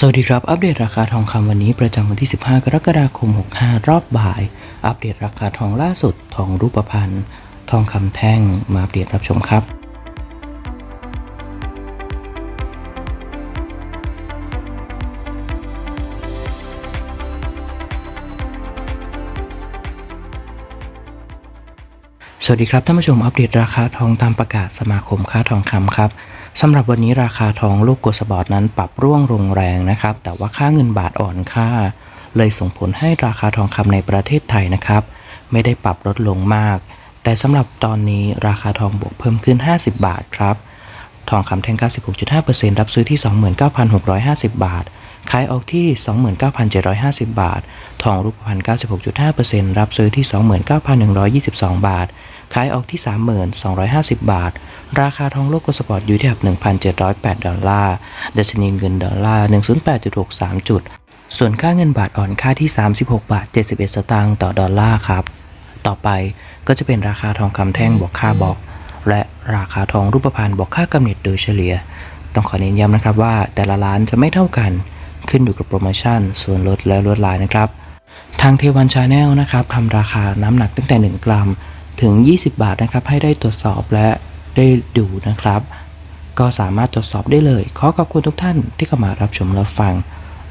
สวัสดีครับ อัปเดตราคาทองคำวันนี้ประจำวันที่ 15 กรกฎาคม 65 รอบบ่าย อัปเดตราคาทองล่าสุด ทองรูปพรรณ ทองคำแท่ง มาอัปเดตรับชมครับสวัสดีครับท่านผู้ชมอัปเดตราคาทองตามประกาศสมาคมค้าทองคำครับ สำหรับวันนี้ราคาทองลูกกดสบอร์ตนั้นปรับร่วงลงแรงนะครับ แต่ว่าค่าเงินบาทอ่อนค่า เลยส่งผลให้ราคาทองคำในประเทศไทยนะครับ ไม่ได้ปรับลดลงมาก แต่สำหรับตอนนี้ราคาทองบวกเพิ่มขึ้น 50 บาทครับ ทองคำแท่ง 96.5%รับซื้อที่ 29,650 บาท ขายออกที่ 29,750 บาท ทองรูปพรรณ96.5%รับซื้อที่ 29,122 บาท ขายออกที่30,250 บาท ราคาทองโลกกสปอร์ตอยู่ที่ระดับ1,708 ดอลลาร์ดัชนีเงินดอลลาร์ 108.63 จุด ส่วนค่าเงินบาทอ่อนค่าที่ 36 บาท 71 สตางค์ต่อดอลลาร์ครับ ต่อไปก็จะเป็นราคาทองคำแท่งบวกค่าบล็อก และราคาทองรูปพรรณบวกค่ากำเนิดโดยเฉลี่ย ต้องขอเน้นย้ำนะครับว่าแต่ละร้านจะไม่เท่ากัน ขึ้นอยู่กับโปรโมชั่น ส่วนลดและลวดลายนะครับ ทางเทวันชาแนลนะครับทำราคาน้ำหนักตั้งแต่ 1 กรัม ถึง 20 บาทนะครับ ให้ได้ตรวจสอบและได้ดูนะครับ ก็สามารถตรวจสอบได้เลย ขอขอบคุณทุกท่านที่เข้ามารับชมรับฟัง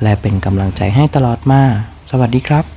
และเป็นกำลังใจให้ตลอดมา สวัสดีครับ